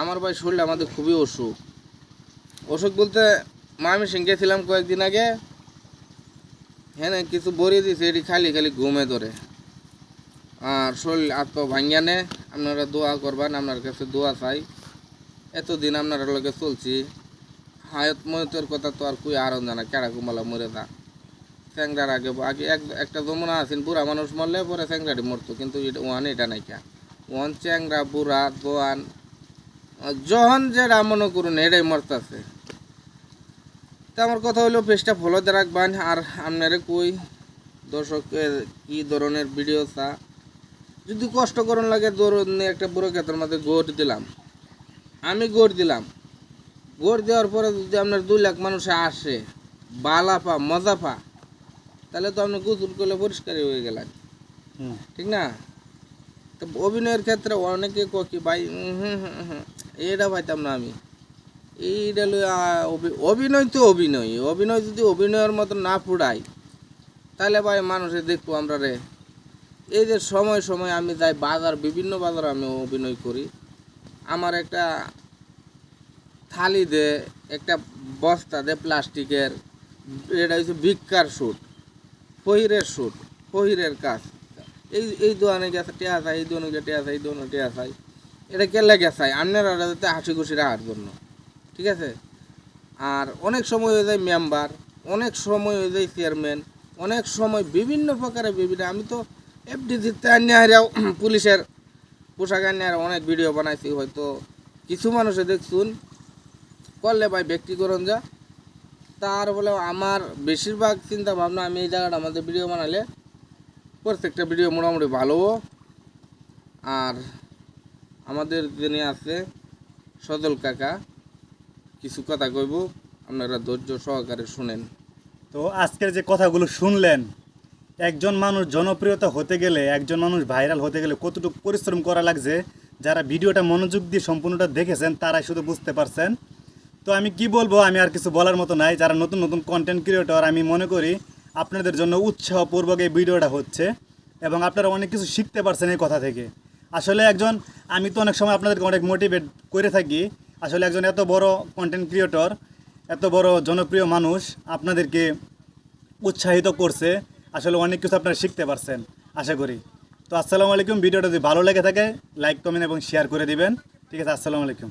আমার ভাই শরীরে আমাদের খুবই অসুখ। অসুখ বলতে মা আমি সিং গেছিলাম কয়েকদিন আগে। হ্যাঁ কিছু বড়িয়ে দিয়েছে, এটি খালি খালি ঘুমে ধরে। আর শরীর আত্ম ভাঙ্গিয়া নে, আপনারা দোয়া করবেন, আপনার কাছে দোয়া চাই। এতদিন আপনারা লগে চলছি। হায়ত ময়তের কথা তো আর কুই আর জানা, কেড়া কুমালা মরে যা। স্যাংরার আগে আগে এক, একটা যমুনা আছেন, বুড়া মানুষ মরলে পরে স্যাংরাটি মরতো, কিন্তু ওয়ান, এটা নাই কা ওয়ান, চ্যাংরা, বুড়া দোয়ান যখন যেটা মনে করুন এটাই মরতাছে তা আমার কথা হলো পেজটা ফলোতে রাখবেন। আর আপনারে কই দর্শকের কি ধরনের ভিডিও চা যদি কষ্ট করুন লাগে ধরুন একটা বুড়ো ক্ষেতের মধ্যে গোট দিলাম। আমি গোট দিলাম। গোট দেওয়ার পরে যদি আপনার দুই লাখ মানুষ আসে বালা পা মজা পা তাহলে তো আপনি গোসল করলে পরিষ্কারই হয়ে গেলেন। হুম। ঠিক না? তো অভিনয়ের ক্ষেত্রে অনেকে কি ভাই হুম হুম হুম, এটা পাইতাম না আমি। এইটা অভিনয় তো অভিনয়। অভিনয় যদি অভিনয়ের মতো না পুড়াই তাহলে ভাই মানুষে দেখব আমরা রে। এই যে সময় সময় আমি যাই বাজার, বিভিন্ন বাজার আমি অভিনয় করি। আমার একটা থালি দে, একটা বস্তা দে প্লাস্টিকের, এটা হচ্ছে ভিক্ষার শ্যুট ফহিরের শ্যুট ফহিরের কাজ। এই এই দোকানে গেছে টেয়া চাই, এই দোকানে গিয়ে টেয়া চাই, এই দোকানে টেয়া চাই। এটা কেলে গেছাই আপনারা যাতে হাসি খুশি রাখার জন্য ঠিক আছে? আর অনেক সময় হয়ে যায় মেম্বার, অনেক সময় হয়ে যায় চেয়ারম্যান, অনেক সময় বিভিন্ন প্রকারের বিভিন্ন, আমি তো এফডি জিততে আনিয়াও পুলিশের পোশাক আনিয়ার অনেক ভিডিও বানাইছি হয়তো। কিছু মানুষে দেখছুন, করলে ভাই ব্যক্তিকরণ যা। তার বলে আমার বেশিরভাগ চিন্তা ভাবনা আমি এই জায়গাটা আমাদের ভিডিও বানালে প্রত্যেকটা ভিডিও মোটামুটি ভালো আর আমাদের যিনি আছে সজল কাকা। কিছু কথা কইব, আপনারা ধৈর্য সহকারে শুনেন। তো আজকের যে কথাগুলো শুনলেন, একজন মানুষ জনপ্রিয়তা হতে গেলে, একজন মানুষ ভাইরাল হতে গেলে কতটুকু পরিশ্রম করা লাগছে, যারা ভিডিওটা মনোযোগ দিয়ে সম্পূর্ণটা দেখেছেন, তারাই শুধু বুঝতে পারছেন। তো আমি কি বলব, আমি আর কিছু বলার মতো নাই, যারা নতুন নতুন কন্টেন্ট ক্রিয়েটর আমি মনে করি আপনাদের জন্য উৎসাহপূর্বক এই ভিডিওটা হচ্ছে, এবং আপনারা অনেক কিছু শিখতে পারছেন এই কথা থেকে। আসলে একজন, আমি তো অনেক সময় আপনাদেরকে অনেক মোটিভেট করে থাকি। আসলে একজন এত বড় কন্টেন্ট ক্রিয়েটর এত বড় জনপ্রিয় মানুষ আপনাদেরকে উৎসাহিত করছে। আসলে অনেক কিছু আপনারা শিখতে পারছেন, আশা করি। তো আসসালামু আলাইকুম, ভিডিওটা যদি ভালো লেগে থাকে লাইক কমেন্ট এবং শেয়ার করে দিবেন। ঠিক আছে, আসসালামু আলাইকুম।